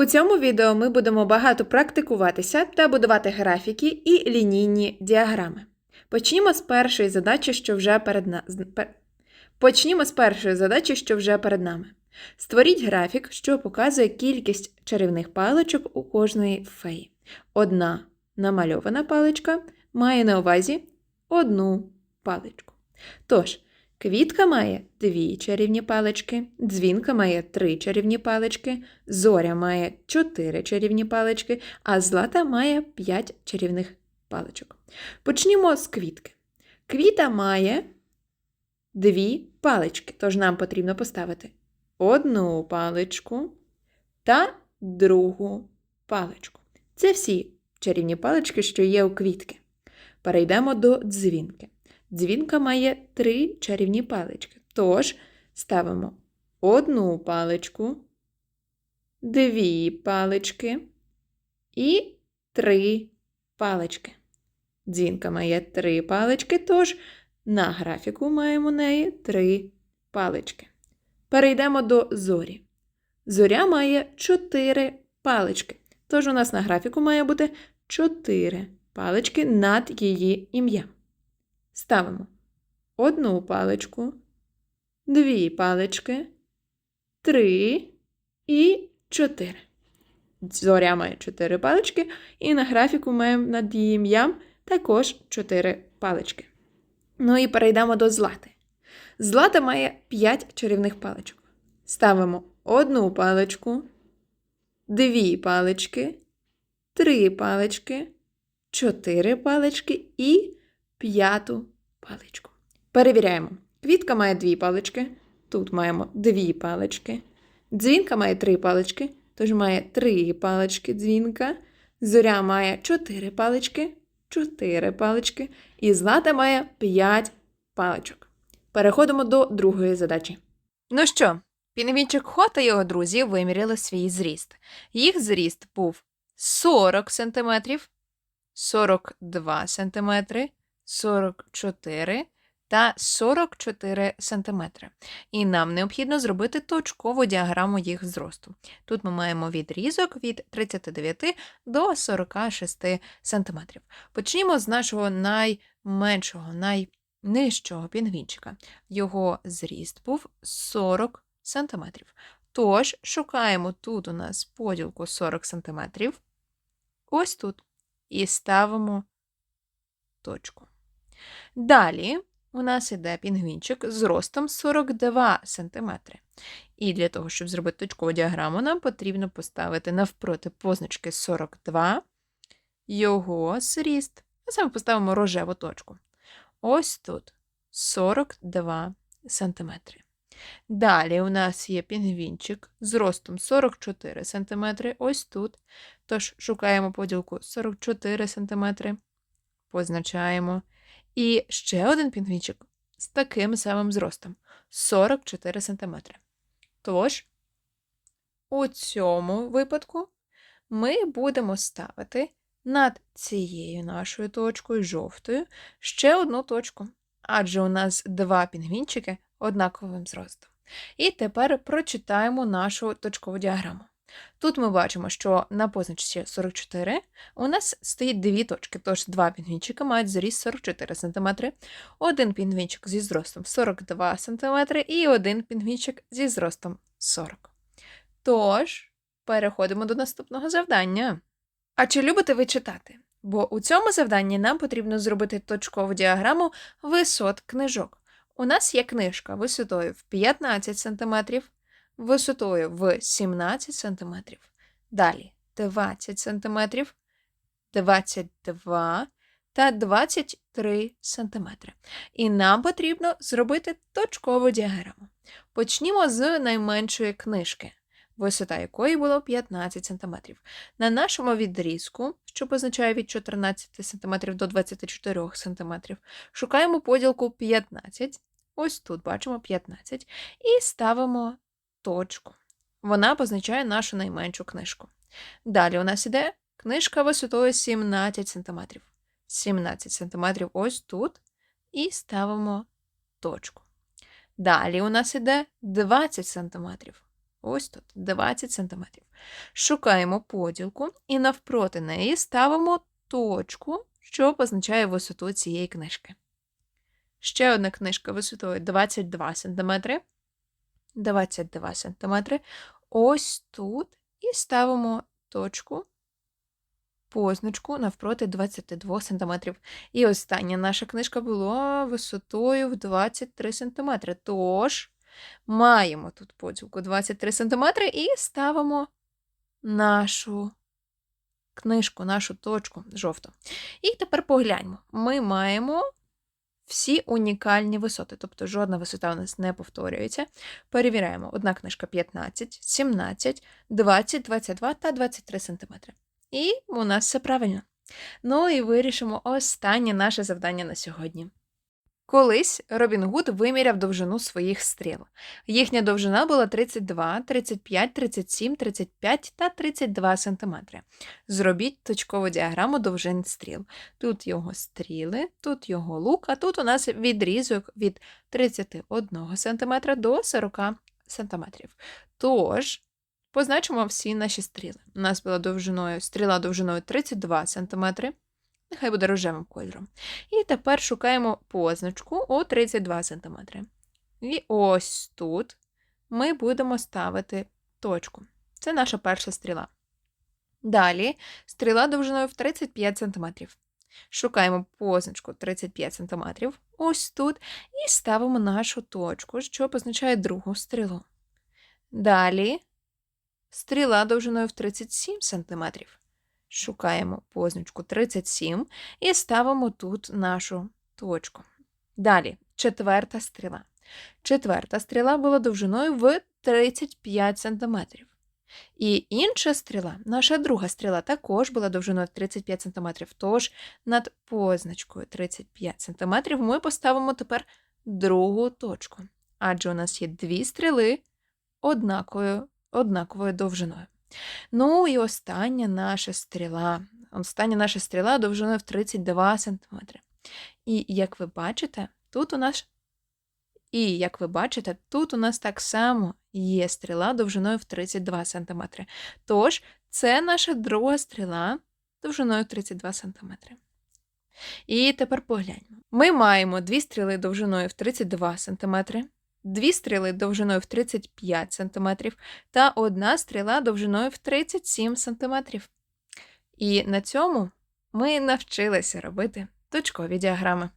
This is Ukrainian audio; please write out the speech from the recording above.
У цьому відео ми будемо багато практикуватися та будувати графіки і лінійні діаграми. Почнімо з першої задачі, що вже перед на... Почнімо з першої задачі, що вже перед нами. Створіть графік, що показує кількість чарівних паличок у кожної феї. Одна намальована паличка має на увазі одну паличку. Тож, квітка має дві чарівні палички, дзвінка має три чарівні палички, зоря має чотири чарівні палички, а злата має п'ять чарівних паличок. Почнімо з квітки. Квіта має дві палички, тож нам потрібно поставити одну паличку та другу паличку. Це всі чарівні палички, що є у квітки. Перейдемо до дзвінки. Дзвінка має три чарівні палички. Тож ставимо одну паличку, дві палички і три палички. Дзвінка має три палички, тож на графіку маємо у неї три палички. Перейдемо до зорі. Зоря має чотири палички. Тож у нас на графіку має бути чотири палички над її ім'ям. Ставимо одну паличку, дві палички, три і чотири. Зоря має чотири палички, і на графіку маємо над її ім'ям також чотири палички. Ну і перейдемо до злати. Злата має 5 чарівних паличок. Ставимо одну паличку, дві палички, три палички, чотири палички і п'яту паличку. Перевіряємо. Квітка має дві палички, тут маємо дві палички. Дзвінка має три палички, тож має три палички дзвінка. Зоря має чотири палички, чотири палички. І злата має п'ять паличок. Переходимо до другої задачі. Ну що, пінгвінчик Хо та його друзі виміряли свій зріст. Їх зріст був 40 см, 42 см, 44 та 44 см. І нам необхідно зробити точкову діаграму їх зросту. Тут ми маємо відрізок від 39 до 46 см. Почнімо з нашого найменшого, найнижчого пінгвінчика. Його зріст був 40 см. Тож шукаємо тут у нас поділку 40 см. Ось тут. І ставимо точку. Далі у нас іде пінгвінчик з ростом 42 см. І для того, щоб зробити точкову діаграму, нам потрібно поставити навпроти позначки 42 його зріст. А саме поставимо рожеву точку. Ось тут 42 см. Далі у нас є пінгвінчик з ростом 44 см. Ось тут. Тож шукаємо поділку 44 см. Позначаємо. І ще один пінгвінчик з таким самим зростом 44 см. Тож, у цьому випадку ми будемо ставити над цією нашою точкою жовтою ще одну точку. Адже у нас два пінгвінчики однаковим зростом. І тепер прочитаємо нашу точкову діаграму. Тут ми бачимо, що на позначці 44 у нас стоїть дві точки, тож два пінгвінчика мають зріст 44 см, один пінгвінчик зі зростом 42 см і один пінгвінчик зі зростом 40. Тож, переходимо до наступного завдання. А чи любите ви читати? Бо у цьому завданні нам потрібно зробити точкову діаграму висот книжок. У нас є книжка висотою в 15 см, висотою в 17 см. Далі 20 см, 22 та 23 см. І нам потрібно зробити точкову діаграму. Почнімо з найменшої книжки, висота якої було 15 см. На нашому відрізку, що позначає від 14 см до 24 см, шукаємо поділку 15. Ось тут бачимо 15. І ставимо точку. Вона позначає нашу найменшу книжку. Далі у нас іде книжка висотою 17 см. 17 см ось тут. І ставимо точку. Далі у нас іде 20 см. Ось тут 20 см. Шукаємо поділку і навпроти неї ставимо точку, що позначає висоту цієї книжки. Ще одна книжка висотою 22 см. 22 см. Ось тут і ставимо точку, позначку навпроти 22 см. І остання наша книжка була висотою в 23 см. Тож маємо тут поділку 23 см і ставимо нашу книжку, нашу точку жовту. І тепер погляньмо. Ми маємо всі унікальні висоти, тобто жодна висота у нас не повторюється. Перевіряємо, одна книжка 15, 17, 20, 22 та 23 см. І у нас все правильно. Ну і вирішимо останнє наше завдання на сьогодні. Колись Робін Гуд виміряв довжину своїх стріл. Їхня довжина була 32, 35, 37, 35 та 32 см. Зробіть точкову діаграму довжин стріл. Тут його стріли, тут його лук, а тут у нас відрізок від 31 см до 40 см. Тож, позначимо всі наші стріли. У нас була довжиною, стріла довжиною 32 см. Нехай буде рожевим кольором. І тепер шукаємо позначку у 32 см. І ось тут ми будемо ставити точку. Це наша перша стріла. Далі стріла довжиною в 35 см. Шукаємо позначку 35 см. Ось тут, і ставимо нашу точку, що позначає другу стрілу. Далі стріла довжиною в 37 см. Шукаємо позначку 37 і ставимо тут нашу точку. Далі, четверта стріла. Четверта стріла була довжиною в 35 см. І інша стріла, наша друга стріла, також була довжиною 35 см. Тож над позначкою 35 см ми поставимо тепер другу точку. Адже у нас є дві стріли однаковою, однаковою довжиною. Ну і остання наша стріла. Остання наша стріла довжиною в 32 см. І як ви бачите, тут у нас і, як ви бачите, тут у нас так само є стріла довжиною в 32 см. Тож, це наша друга стріла довжиною 32 см. І тепер погляньмо. Ми маємо дві стріли довжиною в 32 см, дві стріли довжиною в 35 см та одна стріла довжиною в 37 см. І на цьому ми навчилися робити точкові діаграми.